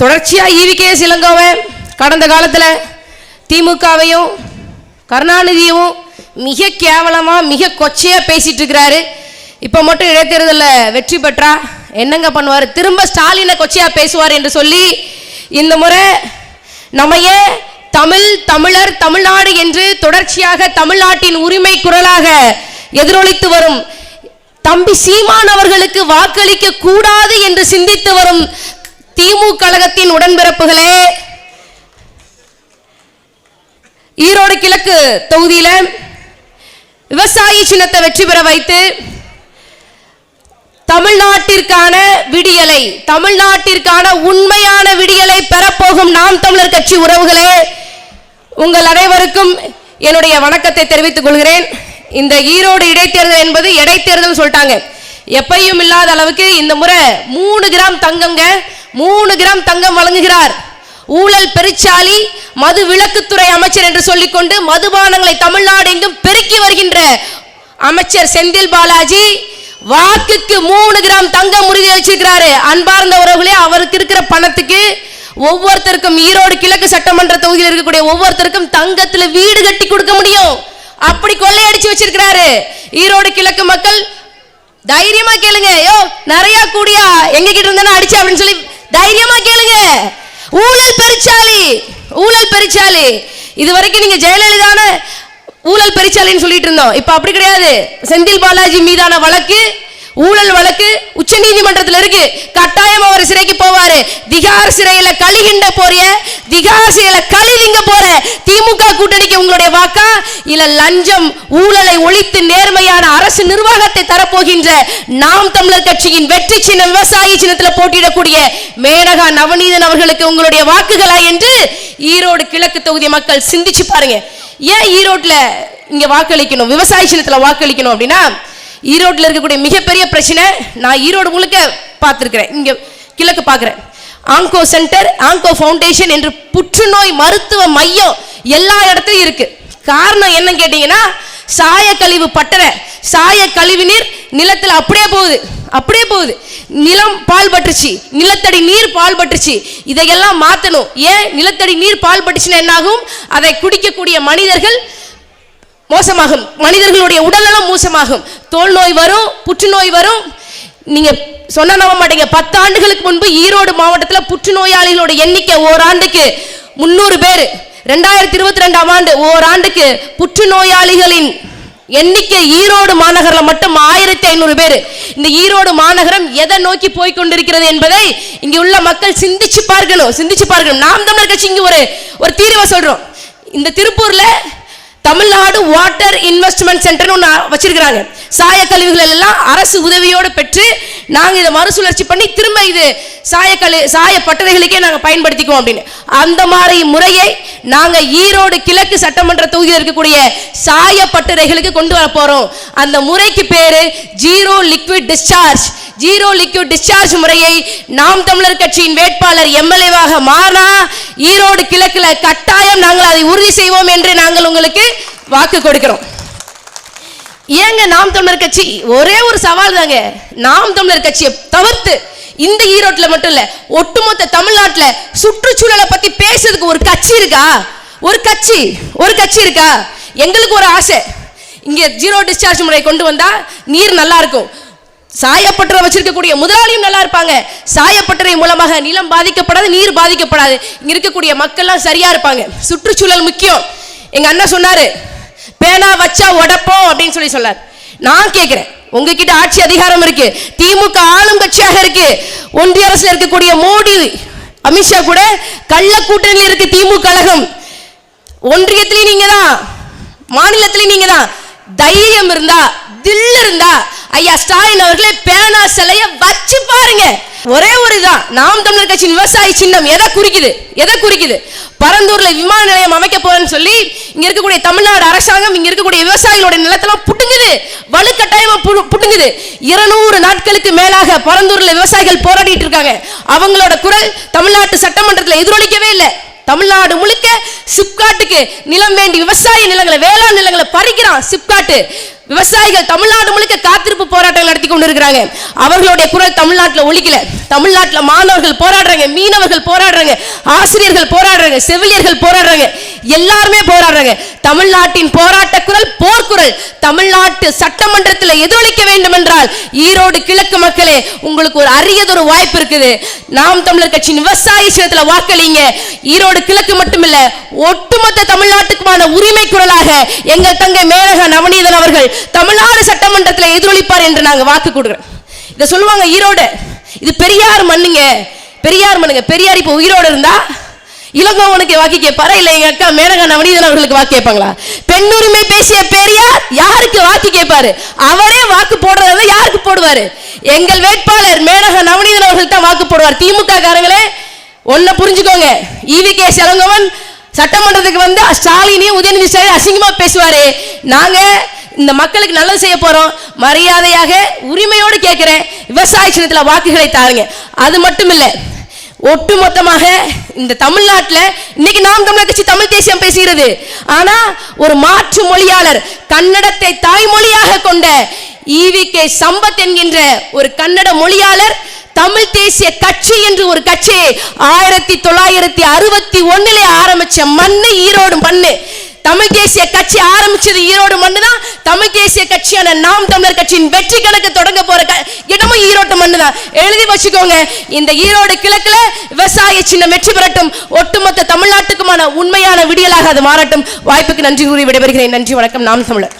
தொடர்ச்சியாக ஈவிகே சிலங்கோவை கடந்த காலத்தில் திமுகவையும் கருணாநிதியும் மிக கேவலமாக மிக கொச்சையாக பேசிகிட்டு இருக்கிறாரு. இப்போ மட்டும் இடைத்தேர்தலில் வெற்றி பெற்றா என்னங்க பண்ணுவார்? திரும்ப ஸ்டாலினை கொச்சையாக பேசுவார் என்று சொல்லி இந்த முறை நம்ம ஏன் தமிழ் தமிழர் தமிழ்நாடு என்று தொடர்ச்சியாக தமிழ்நாட்டின் உரிமை குரலாக எதிரொலித்து வரும் தம்பி சீமான் அவர்களுக்கு வாக்களிக்க கூடாது என்று சிந்தித்து வரும் திமுக கழகத்தின் உடன்பிறப்புகளே. ஈரோடு கிழக்கு தொகுதியில விவசாயி சின்னத்தை வெற்றி பெற வைத்து தமிழ்நாட்டிற்கான விடியலை தமிழ்நாட்டிற்கான உண்மையான விடியலை பெறப்போகும் நாம் தமிழர் கட்சி உறவுகளே உங்கள் அனைவருக்கும் என்னுடைய வணக்கத்தை தெரிவித்துக் கொள்கிறேன். இந்த ஈரோடு இடைத்தேர்தல் என்பது இடைத்தேர்தல் சொல்லிட்டாங்க. எப்பையும் இல்லாத அளவுக்கு இந்த முறை மூணு கிராம் தங்கங்க மூணு கிராம் தங்கம் வழங்குகிறார். ஊழல் பெருச்சாலி மது விலக்குத்துறை அமைச்சர் என்று சொல்லிக்கொண்டு மதுபானங்களை தமிழ்நாடு எங்கும் பெருக்கி வருகின்ற அமைச்சர் செந்தில் பாலாஜி வாக்குக்கு மூணு கிராம் தங்கம் உறுதி வச்சிருக்கிறாரு அன்பார்ந்த உறவுகளே அவருக்கு இருக்கிற பணத்துக்கு ஒவ்வொருத்தருக்கும் ஈரோடு கிழக்கு சட்டமன்ற தொகுதியில் இருக்கக்கூடிய ஒவ்வொருத்தருக்கும் தங்கத்துல வீடு கட்டி கொடுக்க முடியும். அப்படி கொள்ளையடிச்சு வச்சிருக்கிறாரு. ஈரோடு கிழக்கு மக்கள் தைரியமா கேளுங்க. யோ நிறைய கூடியா எங்க கிட்ட இருந்தா அடிச்சு அப்படின்னு சொல்லி தைரியமா கேளுங்க. ஊழல் பெருச்சாலி ஊழல் பெருச்சாலி இது வரைக்கும் நீங்க ஜெயலலிதான ஊழல் பெருச்சாலின்னு சொல்லிட்டு இருந்தோம். இப்ப அப்படி கிடையாது. செந்தில் பாலாஜி மீதான வழக்கு ஊழல் வழக்கு உச்ச நீதிமன்றத்தில் இருக்கு. கட்டாயம் அவர் சிறைக்கு போவாரு. திகார் சிறையில கழிகின்ற போறிய திகார் சிறையில கழிவிங்க போற திமுக கூட்டணிக்கு உங்களுடைய வாக்கா? இல்ல லஞ்சம் ஊழலை ஒழித்து நேர்மையான அரசு நிர்வாகத்தை தரப்போகின்ற நாம் தமிழர் கட்சியின் வெற்றி சின்னம் விவசாயி சின்னத்தில் போட்டியிடக்கூடிய மேனகா நவநீதன் அவர்களுக்கு உங்களுடைய வாக்குகளா என்று ஈரோடு கிழக்கு தொகுதி மக்கள் சிந்திச்சு பாருங்க. ஏன் ஈரோட்ல இங்க வாக்களிக்கணும்? விவசாய சின்னத்துல வாக்களிக்கணும் அப்படின்னா ஈரோட்டில் இருக்கக்கூடிய மிகப்பெரிய பிரச்சனை நான் ஈரோடு முழுக்க பார்த்துருக்கிறேன். இங்கே கிழக்கு பார்க்குறேன். ஆங்கோ சென்டர் ஆங்கோ ஃபவுண்டேஷன் என்று புற்றுநோய் மருத்துவ மையம் எல்லா இடத்துலையும் இருக்குது காரணம் என்னன்னு கேட்டிங்கன்னா சாய கழிவு பட்டறை சாய கழிவு நீர் நிலத்தில் அப்படியே போகுது அப்படியே போகுது. நிலம் பால் பட்டுச்சு நிலத்தடி நீர் பால் பட்டுச்சு இதையெல்லாம் மாற்றணும் ஏன்? நிலத்தடி நீர் பால் பட்டுச்சுன்னா என்னாகும்? அதை குடிக்கக்கூடிய மனிதர்கள் மோசமாகும். மனிதர்களுடைய உடல்நலம் மோசமாகும். தோல் நோய் வரும் புற்றுநோய் வரும். நீங்க சொன்ன நம்ப மாட்டீங்க பத்து ஆண்டுகளுக்கு முன்பு ஈரோடு மாவட்டத்தில் புற்றுநோயாளிகளோட எண்ணிக்கை ஓராண்டுக்கு முந்நூறு பேர். ரெண்டாயிரத்தி இருபத்தி ரெண்டாம் ஆண்டு ஓராண்டுக்கு புற்றுநோயாளிகளின் எண்ணிக்கை ஈரோடு மாநகரில் மட்டும் ஆயிரத்தி ஐநூறு பேர். இந்த ஈரோடு மாநகரம் எதை நோக்கி போய் கொண்டிருக்கிறது என்பதை இங்க உள்ள மக்கள் சிந்திச்சு பார்க்கணும். சிந்திச்சு பார்க்கணும். நாம் தமிழர் கட்சி இங்க ஒரு ஒரு தீர்வை சொல்றோம். இந்த திருப்பூர்ல தமிழ்நாடு வாட்டர் இன்வெஸ்ட்மெண்ட் சென்டர்னு ஒன்று வச்சிருக்கிறாங்க. சாய கழிவுகள் எல்லாம் அரசு உதவியோடு பெற்று நாங்கள் இதை மறுசுழற்சி பண்ணி திரும்ப இது சாய கழி சாய பட்டறைகளுக்கே நாங்கள் பயன்படுத்திக்குவோம் அப்படின்னு. அந்த மாதிரி முறையை நாங்கள் ஈரோடு கிழக்கு சட்டமன்ற தொகுதியில் இருக்கக்கூடிய சாய பட்டறைகளுக்கு கொண்டு வர போகிறோம் அந்த முறைக்கு பேர் zero liquid discharge zero liquid discharge முறையை நாம் தமிழர் கட்சியின் வேட்பாளர் எம்எல்ஏவாக மாறினா ஈரோடு கிழக்குல கட்டாயம் நாங்கள் அதை உறுதி செய்வோம் என்று நாங்கள் உங்களுக்கு வாக்கு கொடுக்கிறோம். ஏங்க நாம் தமிழர் கட்சி? ஒரே ஒரு சவால் தாங்க. நாம் தமிழர் கட்சியை தவிர்த்து இந்த ஈரோட்ல மட்டும் இல்ல ஒட்டுமொத்த தமிழ்நாட்டுல சுற்றுச்சூழலை பத்தி பேசுறதுக்கு ஒரு கட்சி இருக்கா? ஒரு கட்சி ஒரு கட்சி இருக்கா? எங்களுக்கு ஒரு ஆசை. இங்க ஜீரோ டிஸ்சார்ஜ் முறை கொண்டு வந்தா நீர் நல்லா இருக்கும். சாயப்பட்டரை வச்சிருக்கக்கூடிய முதலாளியும் நல்லா இருப்பாங்க. சாயப்பட்டறை மூலமாக நிலம் பாதிக்கப்படாது நீர் பாதிக்கப்படாது. இங்க இருக்கக்கூடிய மக்கள்லாம் சரியா இருப்பாங்க. சுற்றுச்சூழல் முக்கியம். எங்க அண்ணன் சொன்னாரு பேனா வச்சா உடப்போம் அப்படின்னு சொல்லி சொன்னார். நான் கேட்கிறேன் உங்ககிட்ட ஆட்சி அதிகாரம் இருக்கு. திமுக ஆளும் கட்சியாக இருக்கு. ஒன்றிய அரசுல இருக்கக்கூடிய மோடி அமித்ஷா கூட கள்ள கூட்டணியில் இருக்கு திமுக கழகம் ஒன்றியத்திலையும் நீங்க தான் மாநிலத்திலையும் நீங்க தான் தைரியம் இருந்தா தில் இருந்தா ஐயா ஸ்டாலின் அவர்களே பேனா சிலைய வச்சு பாருங்க. ஒரே ஒரு இதான் நாம் தமிழர் கட்சியின் விவசாய சின்னம் எதை குறிக்குது? எதை குறிக்குது? பரந்தூர்ல விமான நிலையம் அமைக்க போறேன்னு சொல்லி இங்க இருக்கக்கூடிய தமிழ்நாடு அரசாங்கம் இங்க இருக்கக்கூடிய விவசாயிகளோட நிலத்தெல்லாம் புட்டுங்குது. வலுக்கட்டாயமா புட்டுங்குது. இருநூறு நாட்களுக்கு மேலாக பரந்தூர்ல விவசாயிகள் போராடிட்டு இருக்காங்க. அவங்களோட குரல் தமிழ்நாட்டு சட்டமன்றத்தில் எதிரொலிக்கவே இல்லை. தமிழ்நாடு முழுக்க சிப்காட்டுக்கு நிலம் வேண்டி விவசாய நிலங்களை வேளாண் நிலங்களை பறிக்கிறான் சிப்காட்டு. விவசாயிகள் தமிழ்நாடு முழுக்க காத்திருப்பு போராட்டங்கள் நடத்தி கொண்டு இருக்கிறாங்க அவர்களுடைய குரல் தமிழ்நாட்டுல ஒழிக்கல தமிழ்நாட்டுல மாணவர்கள் போராடுறாங்க மீனவர்கள் போராடுறாங்க ஆசிரியர்கள் போராடுறாங்க செவிலியர்கள் போராடுறாங்க எல்லாருமே போராடுறாங்க. தமிழ்நாட்டின் போராட்ட குரல் போர்க்குரல். தமிழ்நாட்டு சட்டமன்றத்தில் எதிரொலிக்க வேண்டும் என்றால் ஈரோடு கிழக்கு மக்களே உங்களுக்கு ஒரு அரியதொரு வாய்ப்பு இருக்குது. நாம் தமிழர் கட்சியின் விவசாய சின்னத்துல வாக்களிங்க. ஈரோடு கிழக்கு மட்டுமில்ல ஒட்டுமொத்த தமிழ்நாட்டுக்குமான உரிமை குரலாக எங்கள் தங்கை மேனகா நவநீதன் அவர்கள் தமிழ்நாடு சட்டமன்றத்தில் எதிரொலிப்பார் என்று நாங்கள் வாக்கு கொடுக்குறோம். இதை சொல்லுவாங்க ஈரோடு. இது பெரியார் மண்ணுங்க. பெரியார் மண்ணுங்க. பெரியார் இப்போ உயிரோடு இருந்தா இளங்கோவனுக்கு வாக்கு கேட்பாரா? இல்ல எங்க அக்கா மேனகா நவநீதன் அவர்களுக்கு வாக்கு கேட்பாங்களா? பெண்ணுரிமை பேசிய பெரியார் யாருக்கு வாக்கு கேட்பாரு? அவரே வாக்கு போடுறத யாருக்கு போடுவாரு? எங்கள் வேட்பாளர் மேனகா நவநீதன் அவர்கள் தான் வாக்கு போடுவார். திமுக காரங்களே ஒன்ன புரிஞ்சுக்கோங்க ஈவி கே சிலங்கோவன் சட்டமன்றத்துக்கு வந்து ஸ்டாலினையும் உதயநிதி ஸ்டாலின் அசிங்கமா பேசுவாரு. நாங்க இந்த மக்களுக்கு நல்லது செய்ய போறோம். மரியாதையாக உரிமையோடு கேட்கிறேன். விவசாய சின்னத்தில் வாக்குகளை தாருங்க. அது மட்டும் இல்லை ஒட்டுமொத்தமாக இந்த தமிழ்நாட்டில் இன்னைக்கு நாம் தமிழர் கட்சி தமிழ் தேசியம் பேசுகிறது. ஆனா ஒரு மாற்று மொழியாளர் கன்னடத்தை தாய்மொழியாக கொண்ட ஈவி கே சம்பத் என்கின்ற ஒரு கன்னட மொழியாளர் தமிழ் தேசிய கட்சி என்று ஒரு கட்சி ஆயிரத்தி தொள்ளாயிரத்தி அறுபத்தி ஒண்ணுல ஆரம்பிச்ச மண்ணு ஈரோடு மண்ணு. தமிழ் தேசிய கட்சி ஆரம்பிச்சது ஈரோடு மண்ணு தான் தமிழ் தேசிய கட்சியான நாம் தமிழர் கட்சியின் வெற்றி கணக்கு தொடங்க போற இடமும் ஈரோட்டு மண்ணு தான் எழுதி வச்சுக்கோங்க. இந்த ஈரோடு கிழக்குல விவசாய சின்ன வெற்றி பெறட்டும். ஒட்டுமொத்த தமிழ்நாட்டுக்குமான உண்மையான விடியலாக அது மாறட்டும். வாய்ப்புக்கு நன்றி கூறி விடைபெறுகிறேன். நன்றி வணக்கம். நாம் தமிழர்.